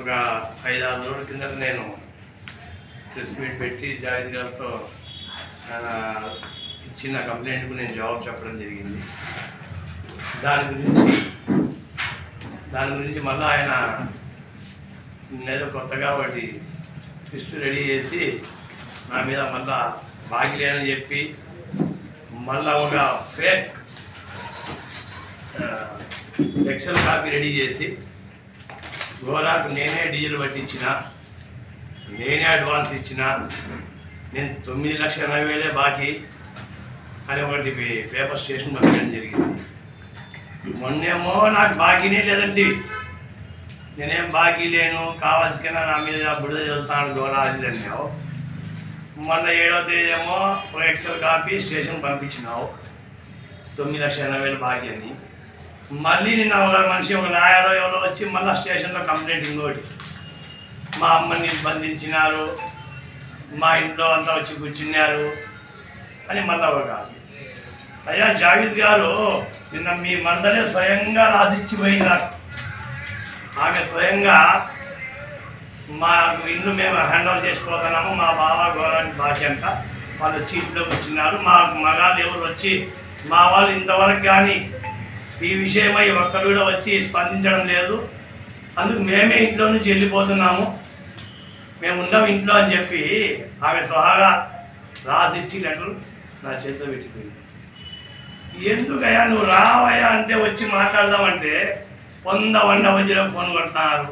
ఒక ఐదు ఆరు రోజుల కింద నేను ప్రెస్ మీట్ పెట్టి జాయిద్ గారితో ఇచ్చిన కంప్లైంట్కు నేను జవాబు చెప్పడం జరిగింది. దాని గురించి దాని గురించి మళ్ళీ ఆయన నేను కొత్తగా ఒకటి ట్విస్ట్ రెడీ చేసి నా మీద మళ్ళా బాగిలేనని చెప్పి మళ్ళా ఒక ఫేక్ ఎక్సెల్ కాపీ రెడీ చేసి గోరాకు నేనే డీజిల్ పట్టించిన నేనే అడ్వాన్స్ ఇచ్చిన నేను తొమ్మిది లక్షల ఎనభై వేలే బాకీ అని ఒకటి పేపర్ స్టేషన్ పంపించడం జరిగింది. మొన్నేమో నాకు బాకీనే లేదండి. నేనేం బాకీ లేను కావాల్సిన నా మీద బుడిద చదువుతాను గోరా అది అన్నావు. మొన్న ఏడవ తేదీ ఏమో ఒక ఎక్సెల్ కాపీ స్టేషన్ పంపించినావు. తొమ్మిది లక్షల ఎనభై వేలు బాకీ అని. మళ్ళీ నిన్న ఒక మనిషి ఒక లాయర్ ఎవరో వచ్చి మళ్ళీ స్టేషన్లో కంప్లైంట్ ఇంకోటి మా అమ్మని బంధించినారు మా ఇంట్లో అంతా వచ్చి కూర్చున్నారు అని మళ్ళీ ఒక అయ్యా జావేద్ గారు నిన్న మీ మందలే స్వయంగా రాసిచ్చి పోయినారు ఆమె స్వయంగా మాకు ఇల్లు మేము హ్యాండ్ చేసుకోగలము మా బావ గౌరవానికి బాధ్య అంట. వాళ్ళు వచ్చి ఇంట్లో కూర్చున్నారు మా మగాళ్ళు ఎవరు వచ్చి మా వాళ్ళు ఇంతవరకు కానీ ఈ విషయమై ఒక్కరు కూడా వచ్చి స్పందించడం లేదు. అందుకు మేమే ఇంట్లో నుంచి వెళ్ళిపోతున్నాము. మేము ఉన్నాం ఇంట్లో అని చెప్పి ఆమె స్వహాగా రాసిచ్చి లెటర్ నా చేతిలో పెట్టిపోయింది. ఎందుకయ్యా నువ్వు రావయ్యా అంటే వచ్చి మాట్లాడదామంటే వంద వండ వజ్రం ఫోన్ కొడుతున్నారు.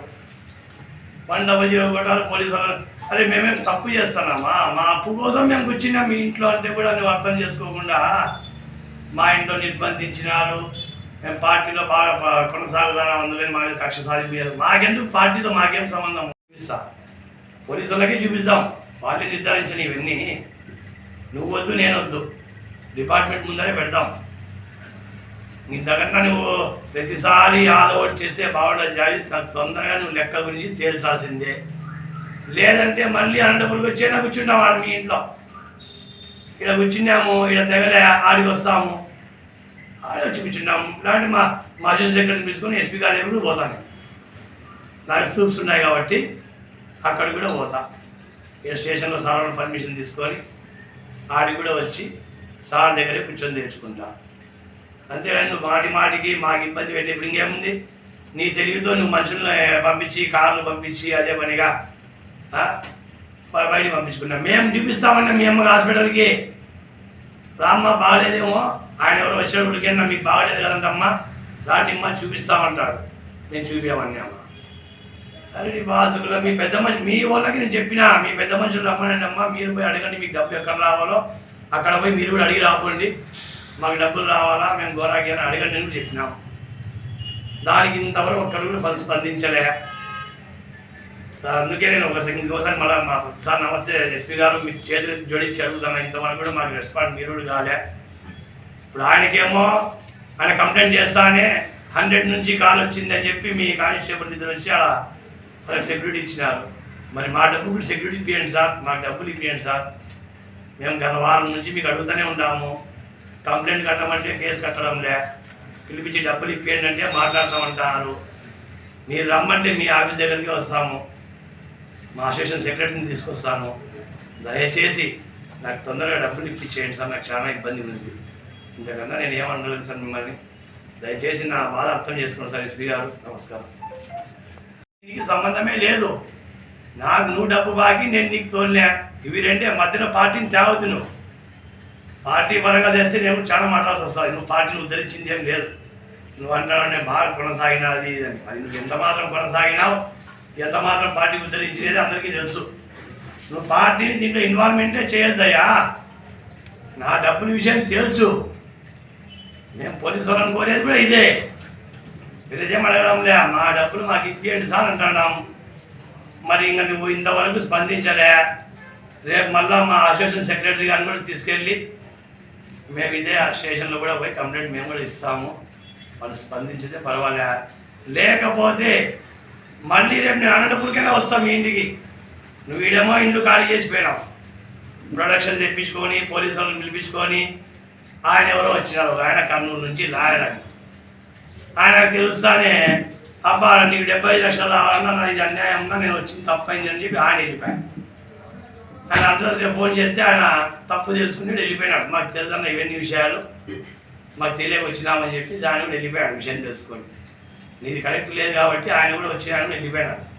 వండ వజ్రం కొట్టారు పోలీసు వాళ్ళు అరే మేమేం తప్పు చేస్తున్నామా? మా అప్పు కోసం మేము కూర్చున్నాం మీ ఇంట్లో అంటే కూడా నువ్వు అర్థం చేసుకోకుండా మా ఇంట్లో నిర్బంధించినారు. మేము పార్టీలో బాగా ప- కొనసాగుతున్నాం మా మీద కక్ష సాధించారు మాకెందుకు పార్టీతో మాకేం సంబంధం? చూపిస్తా. పోలీసులకి చూపిస్తాం వాళ్ళే నిర్ధారించిన ఇవన్నీ. నువ్వు వద్దు నేను వద్దు డిపార్ట్మెంట్ ముందరే పెడతాం. ఇంతకన్నా నువ్వు ప్రతిసారి యాదవ్ చేస్తే బాగుండదు జాలి నాకు తొందరగా నువ్వు లెక్క గురించి తేల్చాల్సిందే. లేదంటే మళ్ళీ అనంతపురికి వచ్చేనా కూర్చుంటాం వాడు మీ ఇంట్లో? ఇక్కడ కూర్చున్నాము ఇక్కడ తెగలే ఆడికి వస్తాము. వచ్చి కూర్చున్నాము ఇలాంటి మా మా సెక్రటరీని తీసుకొని ఎస్పీ గారి దగ్గర కూడా పోతాను నాకు ప్రూఫ్స్ ఉన్నాయి కాబట్టి అక్కడ కూడా పోతా. ఏ స్టేషన్లో సార్ పర్మిషన్ తీసుకొని ఆడికి కూడా వచ్చి సార్ దగ్గరే కూర్చొని తెచ్చుకుంటా అంతేగాని నువ్వు మాటి మాటికి మాకు ఇబ్బంది పెట్టి ఇప్పుడు ఇంకేముంది? నీ తెలివితో నువ్వు మనుషులను పంపించి కార్లు పంపించి అదే పనిగా బయట బ- పంపించుకున్నాం మేము చూపిస్తామన్నా మీ అమ్మకి హాస్పిటల్కి. రామ్మ బాగాలేదేమో ఆయన ఎవరు వచ్చినప్పటికైనా మీకు బాగలేదు కదంటమ్మా రానిమ్మ చూపిస్తామంటాడు. నేను చూపించామన్నామా సరే నీ బాధకుల మీ పెద్ద మనిషి మీ వాళ్ళకి నేను చెప్పినా మీ పెద్ద మనుషులు రమ్మనండి అమ్మా. మీరు పోయి అడగండి మీకు డబ్బు ఎక్కడ రావాలో. అక్కడ పోయి మీరు కూడా అడిగి రాకండి. మాకు డబ్బులు రావాలా? మేము గోరాకి అని అడగండి అని చెప్పినాం. దానికి ఇంతవరకు ఒక్కరు కూడా స్పందించలే అందుకే నేను ఒక ఇంకోసారి మళ్ళీ మాకు సార్ నమస్తే ఎస్పీ గారు మీకు చేతులు జోడించి అడుగుతాను ఇంతవరకు కూడా మాకు రెస్పాండ్ మీరు కూడా కాలే. ఇప్పుడు ఆయనకేమో ఆయన కంప్లైంట్ చేస్తానే హండ్రెడ్ నుంచి కాల్ వచ్చిందని చెప్పి మీ కానిస్టేబుల్ ఇద్దరు వచ్చి అలా వాళ్ళకి సెక్యూరిటీ ఇచ్చినారు. మరి మా డబ్బు కూడా సెక్యూరిటీ ఇప్పియండి సార్ మాకు డబ్బులు ఇప్పియండి సార్. మేము గత వారం నుంచి మీకు అడుగుతూనే ఉంటాము. కంప్లైంట్ కట్టమంటే కేసు కట్టడంలే. పిలిపించి డబ్బులు ఇప్పియండి అంటే మాట్లాడతామంటారు. మీరు రమ్మంటే మీ ఆఫీస్ దగ్గరికి వస్తాము. మా అసోసియేషన్ సెక్రటరీని తీసుకొస్తాను. దయచేసి నాకు తొందరగా డబ్బులు ఇప్పించేయండి సార్ నాకు చాలా ఇబ్బంది ఉంది ఇంతకన్నా నేను ఏమనలేదు సార్ మిమ్మల్ని. దయచేసి నా బాధ అర్థం చేసుకోండి సార్ ఎస్పీ గారు. నమస్కారం. నీకు సంబంధమే లేదు. నాకు నువ్వు డబ్బు బాకి నేను నీకు తోలినా. ఇవి రెండే మధ్యలో పార్టీని తేవద్దు నువ్వు. పార్టీ పరంగా తెస్తే నేను చాలా మాట్లాడాల్సి వస్తాను నువ్వు పార్టీని ఉద్ధరించింది ఏం లేదు. నువ్వు అంటావు నేను బాగా కొనసాగినా అది అది నువ్వు ఎంత మాత్రం కొనసాగినావు ఎంత మాత్రం పార్టీ ఉద్ధరించేది అందరికీ తెలుసు. నువ్వు పార్టీని దీంట్లో ఇన్వాల్వ్మెంటే చేయొద్దయ్యా. నా డబ్బుల విషయం తెలుసు. మేము పోలీసు వాళ్ళని కోరేది కూడా ఇదే. వీళ్ళదేం అడగడంలే. మా డబ్బులు మాకు ఇచ్చేయండి సార్ అంటున్నాం. మరి ఇంకా నువ్వు ఇంతవరకు స్పందించలే. రేపు మళ్ళా మా అసోసియేషన్ సెక్రటరీ గారిని కూడా తీసుకెళ్ళి మేము ఇదే ఆ స్టేషన్లో కూడా పోయి కంప్లైంట్ మేము కూడా ఇస్తాము. వాళ్ళు స్పందించితే పర్వాలే. లేకపోతే మళ్ళీ రేపు నేను అనంతపూర్కైనా వస్తాం మీ ఇంటికి. నువ్వు వీడేమో ఇండ్లు ఖాళీ చేసిపోయినావు ప్రొడక్షన్ తెప్పించుకొని పోలీసు వాళ్ళని పిలిపించుకొని ఆయన ఎవరో వచ్చినారు. ఆయన కర్నూలు నుంచి లాయర్ అని. ఆయనకు తెలుస్తానే అబ్బా నీకు డెబ్బై ఐదు లక్షలు రావాలన్నా ఇది అన్యాయం నేను వచ్చింది తప్పైంది అని చెప్పి ఆయన వెళ్ళిపోయాను ఆయన అర్ధరాత్రి ఫోన్ చేస్తే ఆయన తప్పు తెలుసుకుని వెళ్ళిపోయినాడు. మాకు తెలుదన్న ఇవన్నీ విషయాలు. మాకు తెలియక వచ్చినామని చెప్పి దాని కూడా వెళ్ళిపోయాడు విషయం తెలుసుకొని. నీది కరెక్ట్ లేదు కాబట్టి ఆయన కూడా వచ్చేయాలని వెళ్ళిపోయినాడు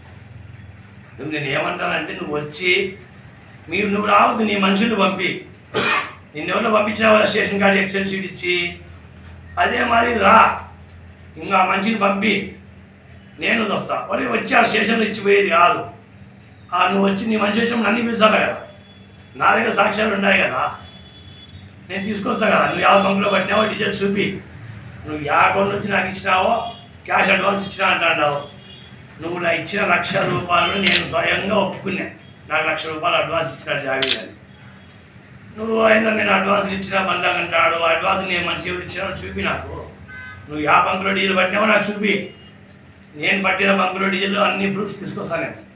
నువ్వు నేను ఏమంటానంటే నువ్వు వచ్చి మీరు నువ్వు రావద్దు నీ మనుషుల్ని పంపి. నిన్నెవరిలో పంపించినావు స్టేషన్ కార్డు ఎక్సెల్ షీట్ ఇచ్చి? అదే మాది రా. ఇంకా మనిషిని పంపి. నేను వస్తా. ఒరే వచ్చి ఆ స్టేషన్లో ఇచ్చిపోయేది కాదు. ఆ నువ్వు వచ్చి నీ మనిషి వచ్చినప్పుడు నన్ను పిలిచాలి కదా? నా దగ్గర సాక్ష్యాలు ఉన్నాయి కదా. నేను తీసుకొస్తా కదా. నువ్వు ಯಾವ బంకులో పట్టినావో డీజిల్ చూపి. నువ్వు యా అకౌంట్ నుంచి నాకు ఇచ్చినావో క్యాష్ అడ్వాన్స్ ఇచ్చిన అంటాడావు. నువ్వు నా ఇచ్చిన లక్ష రూపాయలు నేను స్వయంగా ఒప్పుకున్నా. నాకు లక్ష రూపాయలు అడ్వాన్స్ ఇచ్చినాడు జావీద్ అని. నువ్వు అయినా నేను అడ్వాన్స్ ఇచ్చిన బంdak అంటాడు. అడ్వాన్స్ నేను మంచి ఇచ్చినా చూపి నాకు. నువ్వు యా బంకులో డీజిల్ పట్టినావో నాకు చూపి. నేను పట్టిన బంకులో డీజిల్ అన్ని ప్రూఫ్స్ తీసుకొస్తాను నేను.